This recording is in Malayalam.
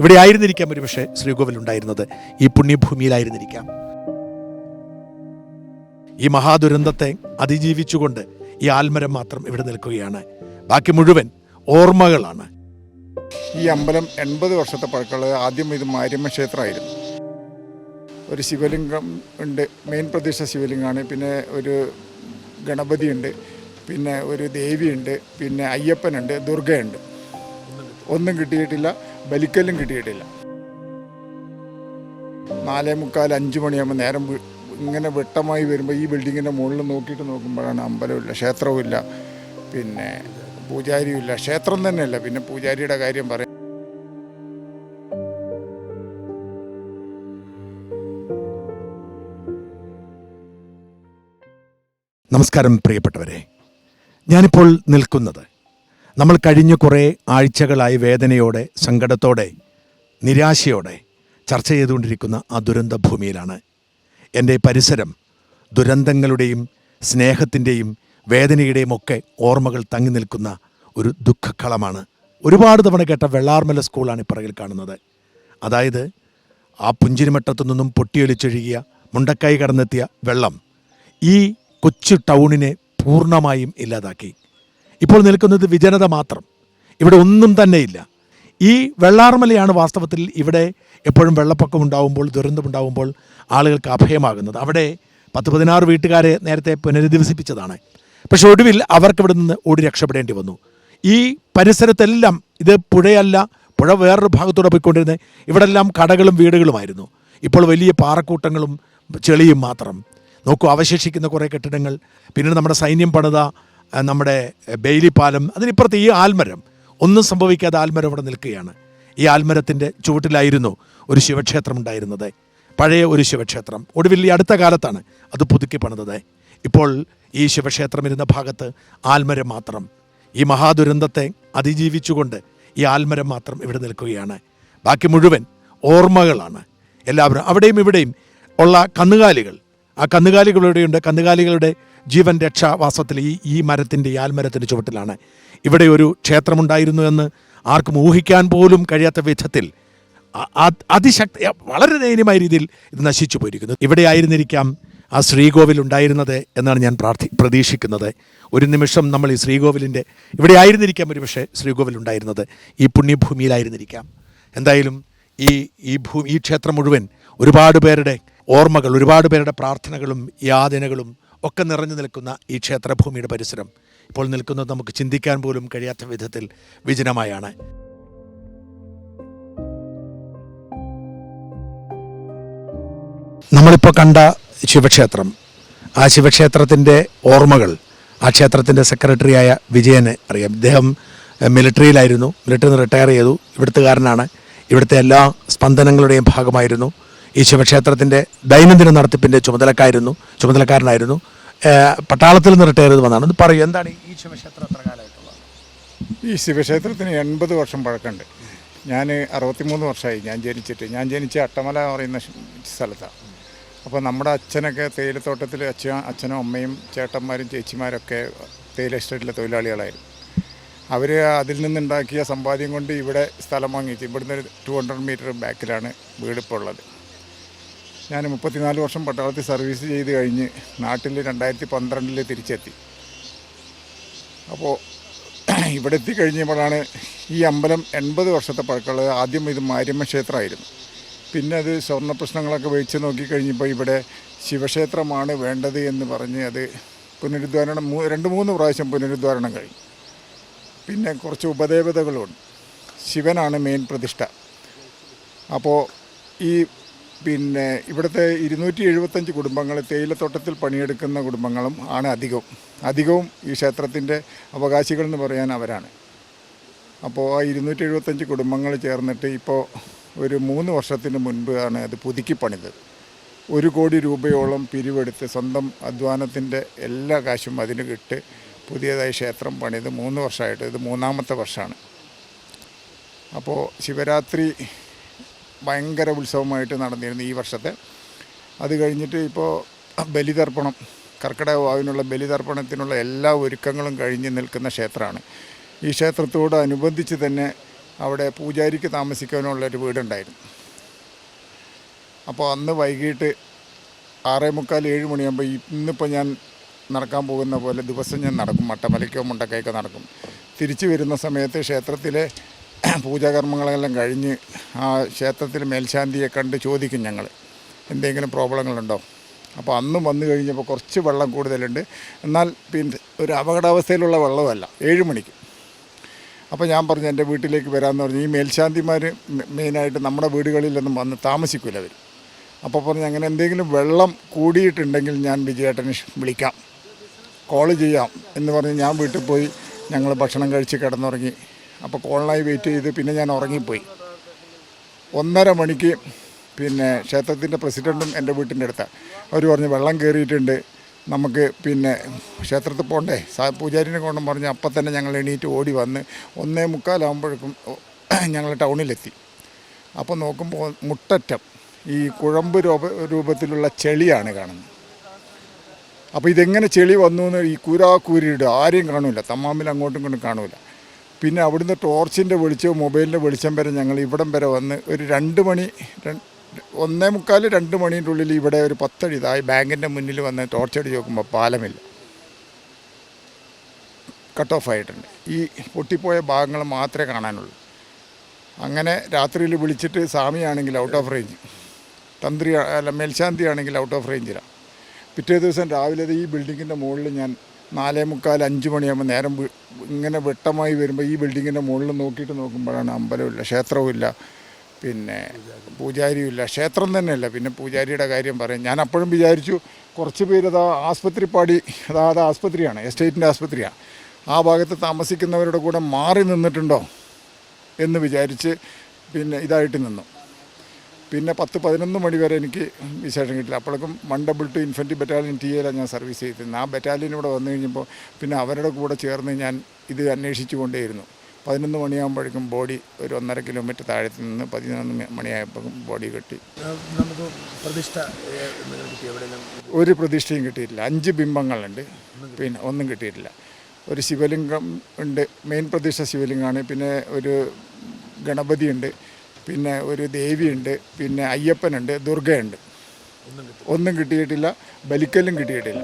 ഇവിടെ ആയിരുന്നിരിക്കാം ഒരു പക്ഷേ ശ്രീകോവിൽ ഉണ്ടായിരുന്നത് ഈ പുണ്യഭൂമിയിലായിരുന്നിരിക്കാം. ഈ മഹാദുരന്തത്തെ അതിജീവിച്ചുകൊണ്ട് ഈ ആൽമരം മാത്രം ഇവിടെ നിൽക്കുകയാണ്. ബാക്കി മുഴുവൻ ഓർമ്മകളാണ്. ഈ അമ്പലം എൺപത് വർഷത്തെ പഴക്കൾ ആദ്യം ഇത് മാര്യമ്മ ക്ഷേത്രമായിരുന്നു. ഒരു ശിവലിംഗം ഉണ്ട് മെയിൻ പ്രതിഷ്ഠ ശിവലിംഗമാണ്. പിന്നെ ഒരു ഗണപതിയുണ്ട് പിന്നെ ഒരു ദേവിയുണ്ട് പിന്നെ അയ്യപ്പനുണ്ട് ദുർഗയുണ്ട്. ഒന്നും കിട്ടിയിട്ടില്ല. ബലിക്കല്ലും കിട്ടിയിട്ടില്ല. നാലേ മുക്കാൽ അഞ്ച് മണിയാകുമ്പോൾ നേരം ഇങ്ങനെ വെട്ടമായി വരുമ്പോൾ ഈ ബിൽഡിങ്ങിന്റെ മുകളിൽ നോക്കിയിട്ട് നോക്കുമ്പോഴാണ് അമ്പലമില്ല ക്ഷേത്രവുമില്ല പിന്നെ പൂജാരിയുമില്ല ക്ഷേത്രം തന്നെയല്ല. പിന്നെ പൂജാരിയുടെ കാര്യം പറയാം. നമസ്കാരം പ്രിയപ്പെട്ടവരെ. ഞാനിപ്പോൾ നിൽക്കുന്നത് നമ്മൾ കഴിഞ്ഞ കുറേ ആഴ്ചകളായി വേദനയോടെ സങ്കടത്തോടെ നിരാശയോടെ ചർച്ച ചെയ്തുകൊണ്ടിരിക്കുന്ന ആ ദുരന്ത ഭൂമിയിലാണ്. എന്റെ പരിസരം ദുരന്തങ്ങളുടെയും സ്നേഹത്തിന്റെയും വേദനയുടെയും ഒക്കെ ഓർമ്മകൾ തങ്ങി നിൽക്കുന്ന ഒരു ദുഃഖക്കളമാണ്. ഒരുപാട് തവണ കേട്ട വെള്ളാർമല സ്കൂളാണ് ഈ പിറകിൽ കാണുന്നത്. അതായത് ആ പുഞ്ചിരിമട്ടത്തു നിന്നും പൊട്ടിയൊലിച്ചൊഴുകിയ മുണ്ടക്കൈ കടന്നെത്തിയ വെള്ളം ഈ കൊച്ചു ടൗണിനെ പൂർണമായും ഇല്ലാതാക്കി. ഇപ്പോൾ നിൽക്കുന്നത് വിജനത മാത്രം. ഇവിടെ ഒന്നും തന്നെയില്ല. ഈ വെള്ളാർമലയാണ് വാസ്തവത്തിൽ ഇവിടെ എപ്പോഴും വെള്ളപ്പൊക്കം ഉണ്ടാവുമ്പോൾ ദുരന്തമുണ്ടാവുമ്പോൾ ആളുകൾക്ക് അഭയമാകുന്നത്. അവിടെ പത്ത് പതിനാറ് വീട്ടുകാരെ നേരത്തെ പുനരധിവസിപ്പിച്ചതാണ്. പക്ഷേ ഒടുവിൽ അവർക്ക് ഇവിടെ നിന്ന് ഓടി രക്ഷപ്പെടേണ്ടി വന്നു. ഈ പരിസരത്തെല്ലാം ഇത് പുഴയല്ല പുഴ വേറൊരു ഭാഗത്തൂടെ പോയിക്കൊണ്ടിരുന്നത് ഇവിടെല്ലാം കടകളും വീടുകളുമായിരുന്നു. ഇപ്പോൾ വലിയ പാറക്കൂട്ടങ്ങളും ചെളിയും മാത്രം. നോക്കൂ അവശേഷിക്കുന്ന കുറേ കെട്ടിടങ്ങൾ പിന്നീട് നമ്മുടെ സൈന്യം പണിത നമ്മുടെ ബെയിലി പാലം അതിനിപ്പുറത്ത് ഈ ആൽമരം. ഒന്നും സംഭവിക്കാതെ ആൽമരം അവിടെ നിൽക്കുകയാണ്. ഈ ആൽമരത്തിന്റെ ചുവട്ടിലായിരുന്നു ഒരു ശിവക്ഷേത്രം ഉണ്ടായിരുന്നത്. പഴയ ഒരു ശിവക്ഷേത്രം. ഒടുവിൽ ഈ അടുത്ത കാലത്താണ് അത് പുതുക്കി പണിതത്. ഇപ്പോൾ ഈ ശിവക്ഷേത്രം ഇരുന്ന ഭാഗത്ത് ആൽമരം മാത്രം. ഈ മഹാദുരന്തത്തെ അതിജീവിച്ചുകൊണ്ട് ഈ ആൽമരം മാത്രം ഇവിടെ നിൽക്കുകയാണ്. ബാക്കി മുഴുവൻ ഓർമ്മകളാണ്. എല്ലാവരും അവിടെയും ഇവിടെയും ഉള്ള കന്നുകാലികൾ. ആ കന്നുകാലികളുടെയുണ്ട്. കന്നുകാലികളുടെ ജീവൻ രക്ഷാവാസത്തിൽ ഈ ഈ മരത്തിന്റെ ആൽമരത്തിന്റെ ചുവട്ടിലാണ്. ഇവിടെ ഒരു ക്ഷേത്രമുണ്ടായിരുന്നു എന്ന് ആർക്കും ഊഹിക്കാൻ പോലും കഴിയാത്ത വിധത്തിൽ അതിശക്തി വളരെ ദയനീയമായ രീതിയിൽ ഇത് നശിച്ചു പോയിരിക്കുന്നു. ഇവിടെ ആയിരുന്നിരിക്കാം ആ ശ്രീകോവിൽ ഉണ്ടായിരുന്നത് എന്നാണ് ഞാൻ പ്രാർത്ഥി പ്രതീക്ഷിക്കുന്നത്. ഒരു നിമിഷം നമ്മൾ ഈ ശ്രീകോവിലിന്റെ ഇവിടെ ആയിരുന്നിരിക്കാം ഒരു പക്ഷേ ശ്രീകോവിൽ ഉണ്ടായിരുന്നത്. ഈ പുണ്യഭൂമിയിലായിരുന്നിരിക്കാം. എന്തായാലും ഈ ഈ ഭൂ ഈ ക്ഷേത്രം മുഴുവൻ ഒരുപാട് പേരുടെ ഓർമ്മകൾ ഒരുപാട് പേരുടെ പ്രാർത്ഥനകളും യാതനകളും ഒക്കെ നിറഞ്ഞു നിൽക്കുന്ന ഈ ക്ഷേത്രഭൂമിയുടെ പരിസരം ഇപ്പോൾ നിൽക്കുന്നത് നമുക്ക് ചിന്തിക്കാൻ പോലും കഴിയാത്ത വിധത്തിൽ വിജനമായാണ്. നമ്മളിപ്പോൾ കണ്ട ശിവക്ഷേത്രം ആ ശിവക്ഷേത്രത്തിന്റെ ഓർമ്മകൾ ആ ക്ഷേത്രത്തിന്റെ സെക്രട്ടറിയായ വിജയന് അറിയാം. ഇദ്ദേഹം മിലിറ്ററിയിലായിരുന്നു. മിലിറ്ററിയിൽ നിന്ന് റിട്ടയർ ചെയ്തു. ഇവിടുത്തുകാരനാണ്. ഇവിടുത്തെ എല്ലാ സ്പന്ദനങ്ങളുടെയും ഭാഗമായിരുന്നു. ഈ ശിവക്ഷേത്രത്തിന്റെ ദൈനംദിന നടത്തിപ്പിന്റെ ചുമതലക്കായിരുന്നു ചുമതലക്കാരനായിരുന്നു. പട്ടാളത്തിൽ നിന്ന് റിട്ടയർ ചെയ്ത് വന്നതാണ് ഇത് പറയൂ എന്താണ് ഈ ശിവക്ഷേത്രം എത്ര കാലമായിട്ടുള്ളത്? ഈ ശിവക്ഷേത്രത്തിന് എൺപത് വർഷം പഴക്കമുണ്ട്. ഞാൻ അറുപത്തിമൂന്ന് വർഷമായി ഞാൻ ജനിച്ചിട്ട്. ഞാൻ ജനിച്ച അട്ടമല എന്ന് പറയുന്ന സ്ഥലത്താണ്. അപ്പോൾ നമ്മുടെ അച്ഛനൊക്കെ തേയിലത്തോട്ടത്തിൽ അച്ഛ അച്ഛനും അമ്മയും ചേട്ടന്മാരും ചേച്ചിമാരൊക്കെ തേയില എസ്റ്റേറ്റിലെ തൊഴിലാളികളായിരുന്നു. അവർ അതിൽ നിന്നുണ്ടാക്കിയ സമ്പാദ്യം കൊണ്ട് ഇവിടെ സ്ഥലം വാങ്ങിച്ച് ഇവിടുന്ന് ഒരു ടു ഹൺഡ്രഡ് മീറ്റർ ബാക്കിലാണ് വീടിപ്പോൾ ഉള്ളത്. ഞാൻ മുപ്പത്തിനാല് വർഷം പട്ടാളത്തിൽ സർവീസ് ചെയ്ത് കഴിഞ്ഞ് നാട്ടിൽ രണ്ടായിരത്തി പന്ത്രണ്ടിൽ തിരിച്ചെത്തി. അപ്പോൾ ഇവിടെ എത്തിക്കഴിഞ്ഞപ്പോഴാണ് ഈ അമ്പലം എൺപത് വർഷത്തെ പഴക്കമുള്ളത്. ആദ്യം ഇത് മാര്യമ്മ ക്ഷേത്രമായിരുന്നു. പിന്നെ അത് സ്വർണ പ്രശ്നങ്ങളൊക്കെ വെച്ച് നോക്കിക്കഴിഞ്ഞപ്പോൾ ഇവിടെ ശിവക്ഷേത്രമാണ് വേണ്ടത് എന്ന് പറഞ്ഞ് അത് പുനരുദ്ധാരണം രണ്ട് മൂന്ന് പ്രാവശ്യം പുനരുദ്ധാരണം കഴിഞ്ഞു. പിന്നെ കുറച്ച് ഉപദേവതകളുണ്ട്. ശിവനാണ് മെയിൻ പ്രതിഷ്ഠ. അപ്പോൾ ഈ പിന്നെ ഇവിടുത്തെ ഇരുന്നൂറ്റി എഴുപത്തഞ്ച് കുടുംബങ്ങൾ തേയിലത്തോട്ടത്തിൽ പണിയെടുക്കുന്ന കുടുംബങ്ങളും ആണ് അധികവും. അധികവും ഈ ക്ഷേത്രത്തിന്റെ അവകാശികൾ എന്ന് പറയാൻ അവരാണ്. അപ്പോൾ ആ ഇരുന്നൂറ്റി എഴുപത്തഞ്ച് കുടുംബങ്ങൾ ചേർന്നിട്ട് ഇപ്പോൾ ഒരു മൂന്ന് വർഷത്തിന് മുൻപ് ആണ് അത് പുതുക്കി പണിത്. ഒരു കോടി രൂപയോളം പിരിവെടുത്ത് സ്വന്തം അധ്വാനത്തിന്റെ എല്ലാ കാശും അതിന് കിട്ട് പുതിയതായി ക്ഷേത്രം പണിത് മൂന്ന് വർഷമായിട്ട്. ഇത് മൂന്നാമത്തെ വർഷമാണ്. അപ്പോൾ ശിവരാത്രി ഭയങ്കര ഉത്സവമായിട്ട് നടന്നിരുന്നു ഈ വർഷത്തെ. അത് കഴിഞ്ഞിട്ട് ഇപ്പോൾ ബലിതർപ്പണം കർക്കിടക വാവിനുള്ള ബലിതർപ്പണത്തിനുള്ള എല്ലാ ഒരുക്കങ്ങളും കഴിഞ്ഞ് നിൽക്കുന്ന ക്ഷേത്രമാണ്. ഈ ക്ഷേത്രത്തോട് അനുബന്ധിച്ച് തന്നെ അവിടെ പൂജാരിക്ക് താമസിക്കാനുള്ള ഒരു വീടുണ്ടായിരുന്നു. അപ്പോൾ അന്ന് വൈകിട്ട് ആറേ മുക്കാൽ ഏഴ് മണിയാകുമ്പോൾ ഇന്നിപ്പോൾ ഞാൻ നടക്കാൻ പോകുന്ന പോലെ ദിവസം ഞാൻ നടക്കും. മട്ടമലയ്ക്കോ മുണ്ടക്കയൊക്കെ നടക്കും. തിരിച്ചു വരുന്ന സമയത്ത് ക്ഷേത്രത്തിലെ പൂജാകർമ്മങ്ങളെല്ലാം കഴിഞ്ഞ് ആ ക്ഷേത്രത്തിൽ മേൽശാന്തിയെ കണ്ട് ചോദിക്കും ഞങ്ങൾ എന്തെങ്കിലും പ്രോബ്ലങ്ങളുണ്ടോ? അപ്പോൾ അന്നും വന്നു കഴിഞ്ഞപ്പോൾ കുറച്ച് വെള്ളം കൂടുതലുണ്ട്. എന്നാൽ പിന്നെ ഒരു അപകടാവസ്ഥയിലുള്ള വെള്ളമല്ല ഏഴ് മണിക്ക്. അപ്പോൾ ഞാൻ പറഞ്ഞു എന്റെ വീട്ടിലേക്ക് വരാമെന്ന് പറഞ്ഞു. ഈ മേൽശാന്തിമാർ മെയിനായിട്ട് നമ്മുടെ വീടുകളിലൊന്നും വന്ന് താമസിക്കില്ല അവർ അപ്പോൾ പറഞ്ഞു അങ്ങനെ എന്തെങ്കിലും വെള്ളം കൂടിയിട്ടുണ്ടെങ്കിൽ ഞാൻ വിജയേട്ടനെ വിളിക്കാം. കോൾ ചെയ്യാം. എന്ന് പറഞ്ഞ് ഞാൻ വീട്ടിൽ പോയി ഞങ്ങൾ ഭക്ഷണം കഴിച്ച് കിടന്നുറങ്ങി. അപ്പോൾ കോളിനായി വെയിറ്റ് ചെയ്ത് പിന്നെ ഞാൻ ഉറങ്ങിപ്പോയി. ഒന്നര മണിക്ക് പിന്നെ ക്ഷേത്രത്തിന്റെ പ്രസിഡന്റും എന്റെ വീട്ടിന്റെ അടുത്താണ് അവർ പറഞ്ഞു വെള്ളം കയറിയിട്ടുണ്ട്. നമുക്ക് പിന്നെ ക്ഷേത്രത്തിൽ പോകണ്ടേ പൂജാരിനെ കൊണ്ടും പറഞ്ഞ് അപ്പം തന്നെ ഞങ്ങൾ എണീറ്റ് ഓടി വന്ന് ഒന്നേ മുക്കാലാകുമ്പോഴേക്കും ഞങ്ങൾ ടൗണിലെത്തി. അപ്പോൾ നോക്കുമ്പോൾ മുട്ടറ്റം ഈ കുഴമ്പ് രൂപ രൂപത്തിലുള്ള ചെളിയാണ് കാണുന്നത്. അപ്പോൾ ഇതെങ്ങനെ ചെളി വന്നു എന്ന് ഈ കൂരാ കൂരിയിടുക ആരെയും കാണില്ല തമ്മാമിൽ അങ്ങോട്ടും ഇങ്ങോട്ടും കാണില്ല പിന്നെ അവിടുന്ന് ടോർച്ചിന്റെ വെളിച്ചവും മൊബൈലിന്റെ വെളിച്ചം വരെ ഞങ്ങൾ ഇവിടം വരെ വന്ന് ഒരു രണ്ട് മണി ഒന്നേ മുക്കാൽ രണ്ട് മണീന്റെ ഉള്ളിൽ ഇവിടെ ഒരു പത്തടി ഇതായി ബാങ്കിന്റെ മുന്നിൽ വന്ന് ടോർച്ച് അടിച്ച് നോക്കുമ്പോൾ പാലമില്ല. കട്ട് ഓഫ് ആയിട്ടുണ്ട്. ഈ പൊട്ടിപ്പോയ ഭാഗങ്ങൾ മാത്രമേ കാണാനുള്ളൂ. അങ്ങനെ രാത്രിയിൽ വിളിച്ചിട്ട് സ്വാമിയാണെങ്കിൽ ഔട്ട് ഓഫ് റേഞ്ച് തന്ത്രി അല്ല മേൽശാന്തി ആണെങ്കിൽ ഔട്ട് ഓഫ് റേഞ്ചിലാണ് പിറ്റേ ദിവസം രാവിലെ ഈ ബിൽഡിങ്ങിന്റെ മുകളിൽ ഞാൻ നാലേ മുക്കാൽ അഞ്ച് മണിയാകുമ്പോൾ നേരം ഇങ്ങനെ വെട്ടമായി വരുമ്പോൾ ഈ ബിൽഡിങ്ങിന്റെ മുകളിൽ നോക്കിയിട്ട് നോക്കുമ്പോഴാണ് അമ്പലമില്ല ക്ഷേത്രവുമില്ല. പിന്നെ പൂജാരിയുമില്ല. ക്ഷേത്രം തന്നെയല്ല. പിന്നെ പൂജാരിയുടെ കാര്യം പറയും. ഞാൻ അപ്പോഴും വിചാരിച്ചു കുറച്ച് പേര് അതാ ആസ്പത്രിപ്പാടി അതാ അത് ആസ്പത്രിയാണ് എസ്റ്റേറ്റിന്റെ ആസ്പത്രിയാണ്. ആ ഭാഗത്ത് താമസിക്കുന്നവരുടെ കൂടെ മാറി നിന്നിട്ടുണ്ടോ എന്ന് വിചാരിച്ച് പിന്നെ ഇതായിട്ട് നിന്നു. പിന്നെ പത്ത് പതിനൊന്ന് മണി വരെ എനിക്ക് വിശേഷം കിട്ടില്ല. അപ്പോഴേക്കും one double two infantry battalion T എയിലാണ് ഞാൻ സർവീസ് ചെയ്തിരുന്നത്. ആ ബറ്റാലിയൻ ഇവിടെ വന്നു കഴിഞ്ഞപ്പോൾ പിന്നെ അവരുടെ കൂടെ ചേർന്ന് ഞാൻ ഇത് അന്വേഷിച്ചു കൊണ്ടേയിരുന്നു. പതിനൊന്ന് മണിയാകുമ്പോഴേക്കും ബോഡി ഒരു ഒന്നര കിലോമീറ്റർ താഴത്ത് നിന്ന് പതിനൊന്ന് മണിയായപ്പോഴും ബോഡി കെട്ടി. നമുക്ക് പ്രതിഷ്ഠ ഒരു പ്രതിഷ്ഠയും കിട്ടിയിട്ടില്ല. അഞ്ച് ബിംബങ്ങളുണ്ട്. പിന്നെ ഒന്നും കിട്ടിയിട്ടില്ല. ഒരു ശിവലിംഗം ഉണ്ട്. മെയിൻ പ്രതിഷ്ഠ ശിവലിംഗമാണ് പിന്നെ ഒരു ഗണപതിയുണ്ട്. പിന്നെ ഒരു ദേവിയുണ്ട് പിന്നെ അയ്യപ്പനുണ്ട് ദുർഗയുണ്ട്. ഒന്നും കിട്ടിയിട്ടില്ല. ബലിക്കല്ലും കിട്ടിയിട്ടില്ല.